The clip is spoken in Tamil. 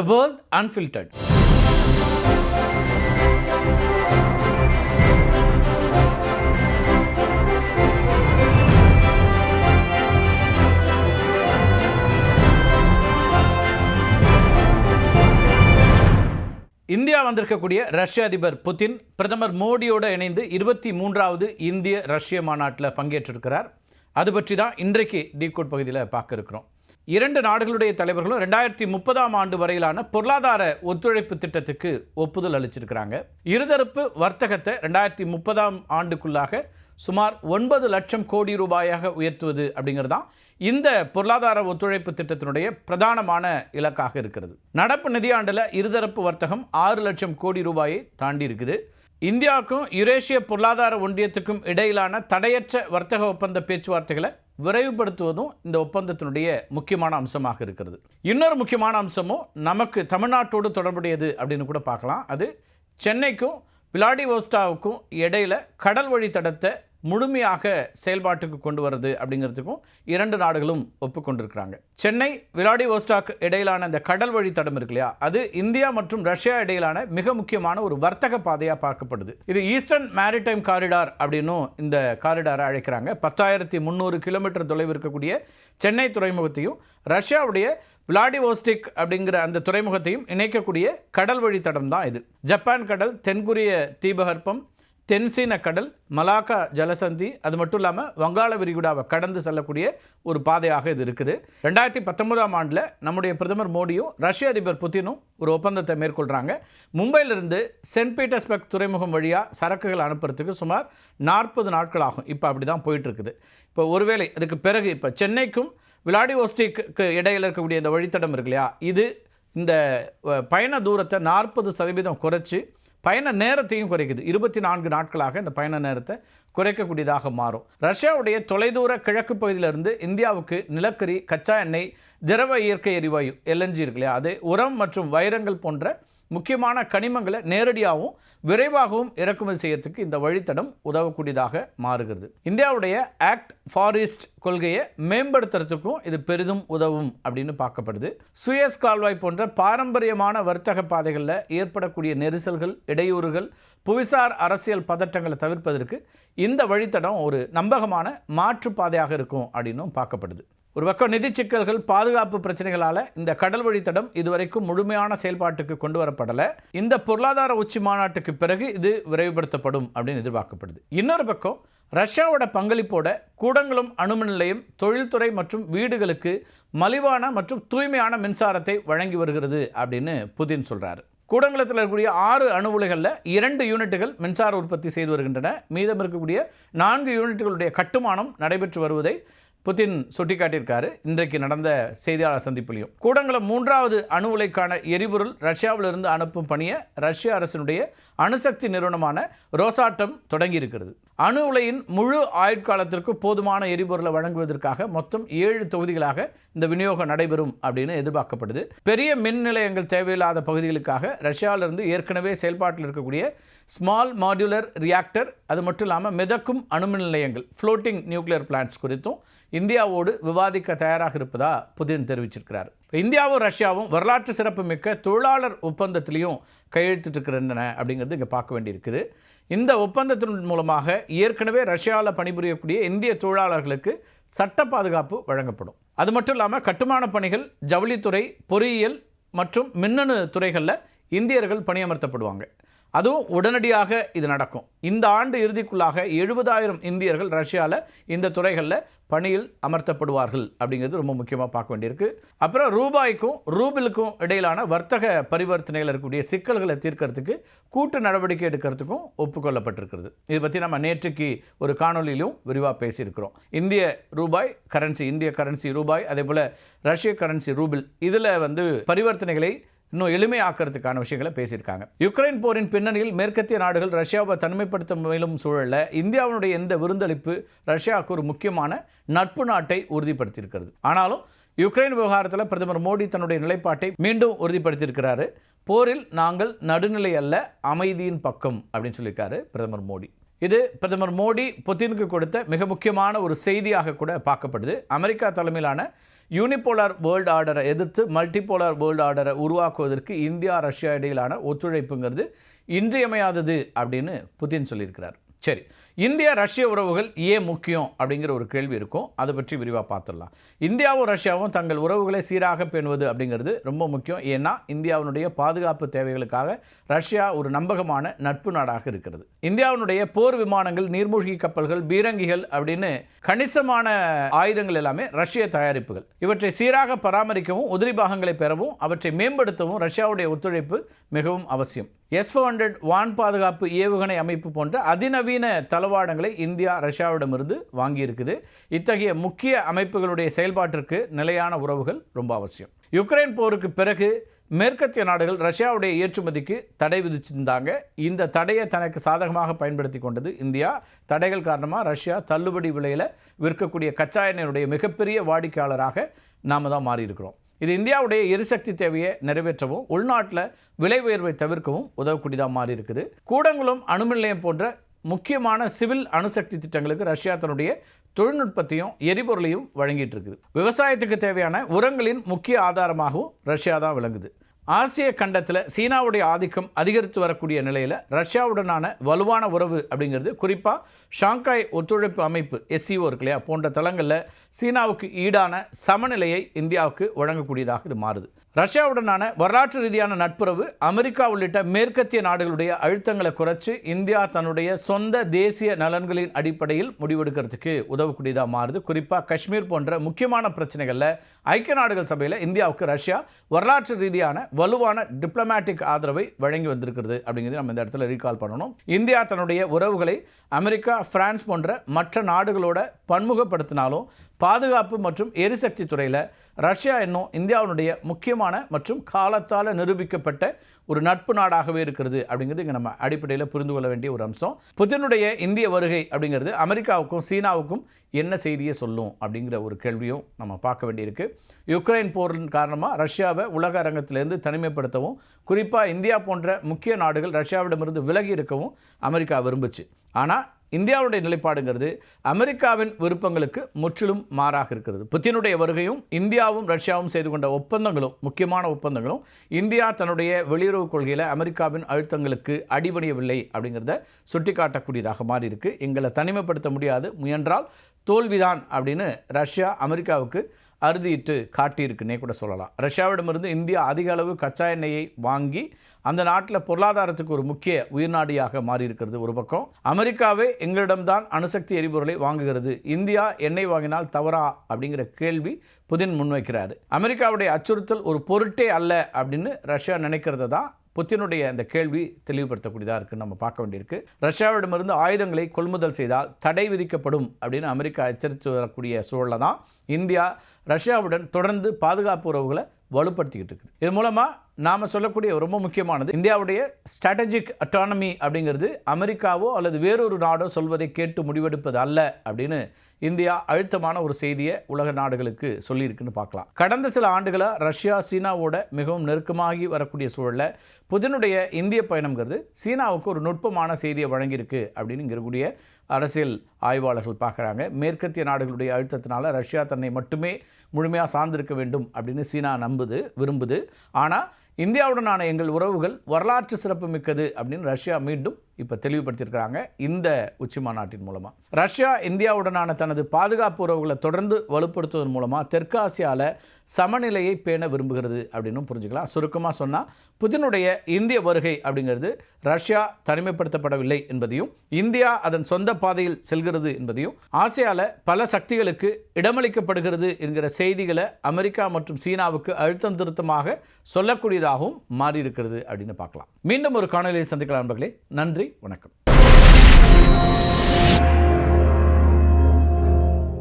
Decode வேர்ல்ட் அன்ஃபில்டர்ட் இந்தியா வந்திருக்கக்கூடிய ரஷ்ய அதிபர் புதின் பிரதமர் மோடியோடு இணைந்து இருபத்தி மூன்றாவது இந்திய ரஷ்ய மாநாட்டில் பங்கேற்றிருக்கிறார். அது பற்றி தான் இன்றைக்கு டீகோட் பகுதியில் பார்க்க இருக்கிறோம். இரண்டு நாடுகளுடைய தலைவர்களும் ரெண்டாயிரத்தி முப்பதாம் ஆண்டு வரையிலான பொருளாதார ஒத்துழைப்பு திட்டத்துக்கு ஒப்புதல் அளிச்சிருக்கிறாங்க. இருதரப்பு வர்த்தகத்தை ரெண்டாயிரத்தி முப்பதாம் ஆண்டுக்குள்ளாக சுமார் ஒன்பது லட்சம் கோடி ரூபாயாக உயர்த்துவது அப்படிங்கிறது தான் இந்த பொருளாதார ஒத்துழைப்பு திட்டத்தினுடைய பிரதானமான இலக்காக இருக்கிறது. நடப்பு நிதியாண்டில் இருதரப்பு வர்த்தகம் ஆறு லட்சம் கோடி ரூபாயை தாண்டி இருக்குது இந்தியாவுக்கும் யுரேஷிய பொருளாதார ஒன்றியத்துக்கும் இடையிலான தடையற்ற வர்த்தக ஒப்பந்த பேச்சுவார்த்தைகளை விரைவுபடுத்துவதும் இந்த ஒப்பந்தத்தினுடைய முக்கியமான அம்சமாக இருக்கிறது. இன்னொரு முக்கியமான அம்சமும் நமக்கு தமிழ்நாட்டோடு தொடர்புடையது அப்படின்னு கூட பார்க்கலாம். அது சென்னைக்கும் விளாடிவோஸ்டாவுக்கும் இடையில கடல் வழி தடத்தை முழுமையாக செயல்பாட்டுக்கு கொண்டு வருது அப்படிங்கிறதுக்கும் இரண்டு நாடுகளும் ஒப்புக்கொண்டிருக்கிறாங்க. சென்னை விளாடிவோஸ்டாக் இடையிலான இந்த கடல் வழி தடம் இருக்கு இல்லையா? அது இந்தியா மற்றும் ரஷ்யா இடையிலான மிக முக்கியமான ஒரு வர்த்தக பாதையாக பார்க்கப்படுது. இது ஈஸ்டர்ன் மேரிடைம் காரிடார் அப்படின்னும் இந்த காரிடாரை அழைக்கிறாங்க. பத்தாயிரத்தி முந்நூறு கிலோமீட்டர் தொலைவு இருக்கக்கூடிய சென்னை துறைமுகத்தையும் ரஷ்யாவுடைய விளாடிவோஸ்டிக் அப்படிங்கிற அந்த துறைமுகத்தையும் இணைக்கக்கூடிய கடல் வழி தடம் தான் இது. ஜப்பான் கடல் தென்கொரிய தீபகற்பம் தென்சீன கடல் மலாக்கா ஜலசந்தி அது மட்டும் இல்லாமல் வங்காள விரிகுடாவை கடந்து செல்லக்கூடிய ஒரு பாதையாக இது இருக்குது. ரெண்டாயிரத்தி பத்தொன்பதாம் ஆண்டில் நம்முடைய பிரதமர் மோடியும் ரஷ்ய அதிபர் புதினும் ஒரு ஒப்பந்தத்தை மேற்கொள்கிறாங்க மும்பையிலிருந்து சென்ட் பீட்டர்ஸ்பர்க் துறைமுகம் வழியாக சரக்குகள் அனுப்புறதுக்கு சுமார் நாற்பது நாட்கள் ஆகும். இப்போ அப்படி தான் போயிட்டுருக்குது. இப்போ ஒருவேளை அதுக்கு பிறகு இப்போ சென்னைக்கும் விளாடிவோஸ்டிக்கு இடையில் இருக்கக்கூடிய இந்த வழித்தடம் இருக்கு இல்லையா? இது இந்த பயண தூரத்தை நாற்பது சதவீதம் குறைச்சி பயண நேரத்தையும் குறைக்குது. இருபத்தி நான்கு நாட்களாக இந்த பயண நேரத்தை குறைக்கக்கூடியதாக மாறும். ரஷ்யாவுடைய தொலைதூர கிழக்கு பகுதியிலிருந்து இந்தியாவுக்கு நிலக்கரி கச்சா எண்ணெய் திரவ இயற்கை எரிவாயு எல்என்ஜி இருக்கு இல்லையா? அது உரம் மற்றும் வைரங்கள் போன்ற முக்கியமான கனிமங்களை நேரடியாகவும் விரைவாகவும் இறக்குமதி செய்யறதுக்கு இந்த வழித்தடம் உதவக்கூடியதாக மாறுகிறது. இந்தியாவுடைய ஆக்ட் ஃபாரிஸ்ட் கொள்கையை மேம்படுத்துறதுக்கும் இது பெரிதும் உதவும் அப்படின்னு பார்க்கப்படுது. சுயஸ் கால்வாய் போன்ற பாரம்பரியமான வர்த்தக பாதைகளில் ஏற்படக்கூடிய நெரிசல்கள் இடையூறுகள் புவிசார் அரசியல் பதற்றங்களை தவிர்ப்பதற்கு இந்த வழித்தடம் ஒரு நம்பகமான மாற்று பாதையாக இருக்கும் அப்படின்னும் பார்க்கப்படுது. ஒரு பக்கம் நிதி சிக்கல்கள் பாதுகாப்பு பிரச்சனைகளால் இந்த கடல் வழித்தடம் இதுவரைக்கும் முழுமையான செயல்பாட்டுக்கு கொண்டு வரப்படலை. இந்த பொருளாதார உச்சி மாநாட்டுக்கு பிறகு இது விரைவுபடுத்தப்படும் அப்படின்னு எதிர்பார்க்கப்படுது. இன்னொரு பக்கம் ரஷ்யாவோட பங்களிப்போட கூடங்குளம் அணுமின் நிலையம் தொழில்துறை மற்றும் வீடுகளுக்கு மலிவான மற்றும் தூய்மையான மின்சாரத்தை வழங்கி வருகிறது அப்படின்னு புதின் சொல்கிறாரு கூடங்குளத்தில் இருக்கக்கூடிய ஆறு அணு உலைகளில் இரண்டு யூனிட்டுகள் மின்சார உற்பத்தி செய்து வருகின்றன. மீதம் இருக்கக்கூடிய நான்கு யூனிட்டுகளுடைய கட்டுமானம் நடைபெற்று வருவதை புதின் சுட்டிக்காட்டியிருக்காரு. இன்றைக்கு நடந்த செய்தியாளர் சந்திப்பிலையும். கூடங்குளம் மூன்றாவது அணு உலைக்கான எரிபொருள் ரஷ்யாவிலிருந்து அனுப்பும் பணியை ரஷ்ய அரசினுடைய அணுசக்தி நிறுவனமான ரோசாட்டம் தொடங்கியிருக்கிறது. அணு உலையின் முழு ஆயுட்காலத்திற்கு போதுமான எரிபொருளை வழங்குவதற்காக மொத்தம் ஏழு தொகுதிகளாக இந்த விநியோகம் நடைபெறும் அப்படின்னு எதிர்பார்க்கப்படுது. பெரிய மின் நிலையங்கள் தேவையில்லாத பகுதிகளுக்காக ரஷ்யாவிலிருந்து ஏற்கனவே செயல்பாட்டில் இருக்கக்கூடிய ஸ்மால் மாடுலர் ரியாக்டர் அது மட்டும் இல்லாமல் மிதக்கும் அணுமின் நிலையங்கள் ஃப்ளோட்டிங் நியூக்ளியர் பிளான்ட்ஸ் குறித்தும் இந்தியாவோடு விவாதிக்க தயாராக இருப்பதா புதின் தெரிவிச்சிருக்கிறார். இந்தியாவும் ரஷ்யாவும் வரலாற்று சிறப்புமிக்க தொழிலாளர் ஒப்பந்தத்திலையும் கையெழுத்திட்டிருக்கின்றன அப்படிங்கிறது இங்கே பார்க்க வேண்டியிருக்குது. இந்த ஒப்பந்தத்தின் மூலமாக ஏற்கனவே ரஷ்யாவில் பணிபுரியக்கூடிய இந்திய தொழிலாளர்களுக்கு சட்ட பாதுகாப்பு வழங்கப்படும். அது மட்டும் இல்லாமல் கட்டுமான பணிகள் ஜவுளித்துறை பொறியியல் மற்றும் மின்னணு துறைகளில் இந்தியர்கள் பணியமர்த்தப்படுவாங்க. அதுவும் உடனடியாக இது நடக்கும். இந்த ஆண்டு இறுதிக்குள்ளாக எழுபதாயிரம் இந்தியர்கள் ரஷ்யாவில் இந்த துறைகளில் பணியில் அமர்த்தப்படுவார்கள் அப்படிங்கிறது ரொம்ப முக்கியமாக பார்க்க வேண்டியிருக்கு. அப்புறம் ரூபாய்க்கும் ரூபிலுக்கும் இடையிலான வர்த்தக பரிவர்த்தனைகள் இருக்கக்கூடிய சிக்கல்களை தீர்க்கறதுக்கு கூட்டு நடவடிக்கை எடுக்கிறதுக்கும் ஒப்புக்கொள்ளப்பட்டிருக்கிறது. இதை பற்றி நம்ம நேற்றுக்கு ஒரு காணொலியிலும் விரிவாக பேசியிருக்கிறோம். இந்திய ரூபாய் கரன்சி இந்திய கரன்சி ரூபாய் அதே போல் ரஷ்ய கரன்சி ரூபில். இதில் வந்து பரிவர்த்தனைகளை இன்னும் எளிமையாக்கிறதுக்கான விஷயங்களை பேசியிருக்காங்க. யுக்ரைன் போரின் பின்னணியில் மேற்கத்திய நாடுகள் ரஷ்யாவை தனிமைப்படுத்த முயலும் சூழலில் இந்தியாவினுடைய இந்த விருந்தளிப்பு ரஷ்யாவுக்கு ஒரு முக்கியமான நட்பு நாட்டை உறுதிப்படுத்தியிருக்கிறது. ஆனாலும் யுக்ரைன் விவகாரத்தில் பிரதமர் மோடி தன்னுடைய நிலைப்பாட்டை மீண்டும் உறுதிப்படுத்தியிருக்கிறாரு. போரில் நாங்கள் நடுநிலை அல்ல அமைதியின் பக்கம் அப்படின்னு சொல்லியிருக்காரு பிரதமர் மோடி. இது பிரதமர் மோடி புத்தினுக்கு கொடுத்த மிக முக்கியமான ஒரு செய்தியாக கூட பார்க்கப்படுது. அமெரிக்கா தலைமையிலான யூனிபோலார் வேர்ல்டு ஆர்டரை எதிர்த்து மல்டிபோலார் வேர்ல்டு ஆர்டரை உருவாக்குவதற்கு இந்தியா ரஷ்யா இடையிலான ஒத்துழைப்புங்கிறது இன்றியமையாதது அப்படின்னு புதின் சொல்லியிருக்கிறார். சரி இந்தியா ரஷ்ய உறவுகள் ஏன் முக்கியம் அப்படிங்கிற ஒரு கேள்வி இருக்கும். அதை பற்றி விரிவாக பார்த்துடலாம். இந்தியாவும் ரஷ்யாவும் தங்கள் உறவுகளை சீராக பேணுவது அப்படிங்கிறது ரொம்ப முக்கியம். ஏன்னா இந்தியாவினுடைய பாதுகாப்பு தேவைகளுக்காக ரஷ்யா ஒரு நம்பகமான நட்பு நாடாக இருக்கிறது. இந்தியாவினுடைய போர் விமானங்கள் நீர்மூழ்கி கப்பல்கள் பீரங்கிகள் அப்படின்னு கணிசமான ஆயுதங்கள் எல்லாமே ரஷ்ய தயாரிப்புகள். இவற்றை சீராக பராமரிக்கவும் உதிரி பாகங்களை பெறவும் அவற்றை மேம்படுத்தவும் ரஷ்யாவுடைய ஒத்துழைப்பு மிகவும் அவசியம். எஸ் ஃபோர் ஹண்ட்ரட் வான் பாதுகாப்பு ஏவுகணை அமைப்பு போன்ற அதிநவீன தளவாடங்களை இந்தியா ரஷ்யாவிடமிருந்து வாங்கியிருக்குது. இத்தகைய முக்கிய அமைப்புகளுடைய செயல்பாட்டிற்கு நிலையான உறவுகள் ரொம்ப அவசியம். யுக்ரைன் போருக்கு பிறகு மேற்கத்திய நாடுகள் ரஷ்யாவுடைய ஏற்றுமதிக்கு தடை விதிச்சிருந்தாங்க. இந்த தடையை தனக்கு சாதகமாக பயன்படுத்தி கொண்டது இந்தியா. தடைகள் காரணமாக ரஷ்யா தள்ளுபடி விலையில் விற்கக்கூடிய கச்சா எண்ணெயினுடைய மிகப்பெரிய வாடிக்கையாளராக நாம் தான் மாறியிருக்கிறோம். இது இந்தியாவுடைய எரிசக்தி தேவையை நிறைவேற்றவும் உள்நாட்டில் விலை உயர்வை தவிர்க்கவும் உதவக்கூடியதாக மாறி இருக்குது கூடங்குளம் அணுமின் நிலையம் போன்ற முக்கியமான சிவில் அணுசக்தி திட்டங்களுக்கு ரஷ்யா தன்னுடைய தொழில்நுட்பத்தையும் எரிபொருளையும் வழங்கிட்டு இருக்குது. விவசாயத்துக்கு தேவையான உரங்களின் முக்கிய ஆதாரமாகவும் ரஷ்யா தான் விளங்குது. ஆசிய கண்டத்தில் சீனாவுடைய ஆதிக்கம் அதிகரித்து வரக்கூடிய நிலையில் ரஷ்யாவுடனான வலுவான உறவு அப்படிங்கிறது குறிப்பாக ஷாங்காய் ஒத்துழைப்பு அமைப்பு எஸ்சிஓ இருக்கு இல்லையா? போன்ற தளங்களில் சீனாவுக்கு ஈடான சமநிலையை இந்தியாவுக்கு வழங்கக்கூடியதாக இது மாறுது. ரஷ்யாவுடனான வரலாற்று ரீதியான நட்புறவு அமெரிக்கா உள்ளிட்ட மேற்கத்திய நாடுகளுடைய அழுத்தங்களை குறைச்சு இந்தியா தன்னுடைய சொந்த தேசிய நலன்களின் அடிப்படையில் முடிவெடுக்கிறதுக்கு உதவக்கூடியதாக மாறுது. குறிப்பாக காஷ்மீர் போன்ற முக்கியமான பிரச்சனைகளில் ஐக்கிய நாடுகள் சபையில் இந்தியாவுக்கு ரஷ்யா வரலாற்று ரீதியான வலுவான டிப்ளமேட்டிக் ஆதரவை வழங்கி வந்திருக்கிறது அப்படிங்கிறது நம்ம இந்த இடத்துல ரீகால் பண்ணணும். இந்தியா தன்னுடைய உறவுகளை அமெரிக்கா பிரான்ஸ் போன்ற மற்ற நாடுகளோட பன்முகப்படுத்தினாலும் பாதுகாப்பு மற்றும் எரிசக்தி துறையில் ரஷ்யா இன்னும் இந்தியாவினுடைய முக்கியமான மற்றும் காலத்தால் நிரூபிக்கப்பட்ட ஒரு நட்பு நாடாகவே இருக்கிறது அப்படிங்கிறது இங்கே நம்ம அடிப்படையில் புரிந்து கொள்ள வேண்டிய ஒரு அம்சம். புதினுடைய இந்திய வருகை அப்படிங்கிறது அமெரிக்காவுக்கும் சீனாவுக்கும் என்ன செய்தியை சொல்லும் அப்படிங்கிற ஒரு கேள்வியும் நம்ம பார்க்க வேண்டியிருக்கு. யுக்ரைன் போரின் காரணமாக ரஷ்யாவை உலக அரங்கத்திலிருந்து தனிமைப்படுத்தவும் குறிப்பாக இந்தியா போன்ற முக்கிய நாடுகள் ரஷ்யாவிடமிருந்து விலகி இருக்கவும் அமெரிக்கா விரும்புச்சு. ஆனால் இந்தியாவுடைய நிலைப்பாடுங்கிறது அமெரிக்காவின் விருப்பங்களுக்கு முற்றிலும் மாறாக இருக்கிறது. புத்தினுடைய வருகையும் இந்தியாவும் ரஷ்யாவும் செய்து கொண்ட ஒப்பந்தங்களும் முக்கியமான ஒப்பந்தங்களும் இந்தியா தன்னுடைய வெளியுறவு கொள்கையில் அமெரிக்காவின் அழுத்தங்களுக்கு அடிபணியவில்லை அப்படிங்கிறத சுட்டிக்காட்டக்கூடியதாக மாறி இருக்கு எங்களை தனிமைப்படுத்த முடியாது. முயன்றால் தோல்விதான் அப்படின்னு ரஷ்யா அமெரிக்காவுக்கு அறுதியிட்டு காட்டியிருக்குன்னே கூட சொல்லலாம். ரஷ்யாவிடமிருந்து இந்தியா அதிக அளவு கச்சா எண்ணெயை வாங்கி அந்த நாட்டில் பொருளாதாரத்துக்கு ஒரு முக்கிய உயிர்நாடியாக மாறி இருக்கிறது ஒரு பக்கம். அமெரிக்காவே எங்களிடம்தான் அணுசக்தி எரிபொருளை வாங்குகிறது. இந்தியா எண்ணெய் வாங்கினால் தவறா? அப்படிங்கிற கேள்வி புதின் முன்வைக்கிறார். அமெரிக்காவுடைய அச்சுறுத்தல் ஒரு பொருட்டே அல்ல அப்படின்னு ரஷ்யா நினைக்கிறது தான் புத்தினுடைய அந்த கேள்வி தெளிவுபடுத்தக்கூடியதாக இருக்குன்னு நம்ம பார்க்க வேண்டியிருக்கு. ரஷ்யாவிடமிருந்து ஆயுதங்களை கொள்முதல் செய்தால் தடை விதிக்கப்படும் அப்படின்னு அமெரிக்கா எச்சரித்து வரக்கூடிய சூழலை தான் இந்தியா ரஷ்யாவுடன் தொடர்ந்து பாதுகாப்பு உறவுகளை வலுப்படுத்திக்கிட்டு இருக்குது. இது மூலமாக நாம் சொல்லக்கூடிய ரொம்ப முக்கியமானது இந்தியாவுடைய ஸ்ட்ராட்டஜிக் அட்டானமி அப்படிங்கிறது அமெரிக்காவோ அல்லது வேறொரு நாடோ சொல்வதை கேட்டு முடிவெடுப்பது அல்ல அப்படின்னு இந்தியா அழுத்தமான ஒரு செய்தியை உலக நாடுகளுக்கு சொல்லியிருக்குன்னு பார்க்கலாம். கடந்த சில ஆண்டுகளாக ரஷ்யா சீனாவோட மிகவும் நெருக்கமாகி வரக்கூடிய சூழலில் புதினுடைய இந்திய பயணம்ங்கிறது சீனாவுக்கு ஒரு நுட்பமான செய்தியை வழங்கியிருக்கு அப்படின்னு இங்கே இருக்கக்கூடிய அரசியல் ஆய்வாளர்கள் பார்க்குறாங்க. மேற்கத்திய நாடுகளுடைய அழுத்தத்தினால ரஷ்யா தன்னை மட்டுமே முழுமையாக சார்ந்திருக்க வேண்டும் அப்படின்னு சீனா நம்புது விரும்புது. ஆனால் இந்தியாவுடனான எங்கள் உறவுகள் வரலாற்று சிறப்பு மிக்கது அப்படின்னு ரஷ்யா மீண்டும் இப்போ தெளிவுபடுத்தியிருக்கிறாங்க இந்த உச்சி மாநாட்டின் மூலமாக ரஷ்யா இந்தியாவுடனான தனது பாதுகாப்பு உறவுகளை தொடர்ந்து வலுப்படுத்துவதன் மூலமாக தெற்காசியாவில் சமநிலையை பேண விரும்புகிறது அப்படின்னு புரிஞ்சுக்கலாம். சுருக்கமாக சொன்னால் புதினுடைய இந்திய வருகை அப்படிங்கிறது ரஷ்யா தனிமைப்படுத்தப்படவில்லை என்பதையும் இந்தியா அதன் சொந்த பாதையில் செல்கிறது என்பதையும் ஆசியாவில் பல சக்திகளுக்கு இடமளிக்கப்படுகிறது என்கிற செய்திகளை அமெரிக்கா மற்றும் சீனாவுக்கு அழுத்தம் திருத்தமாக சொல்லக்கூடியதாகவும் மாறியிருக்கிறது அப்படின்னு பார்க்கலாம். மீண்டும் ஒரு காணொலியை சந்திக்கலாம் நண்பர்களே. நன்றி. வணக்கம்.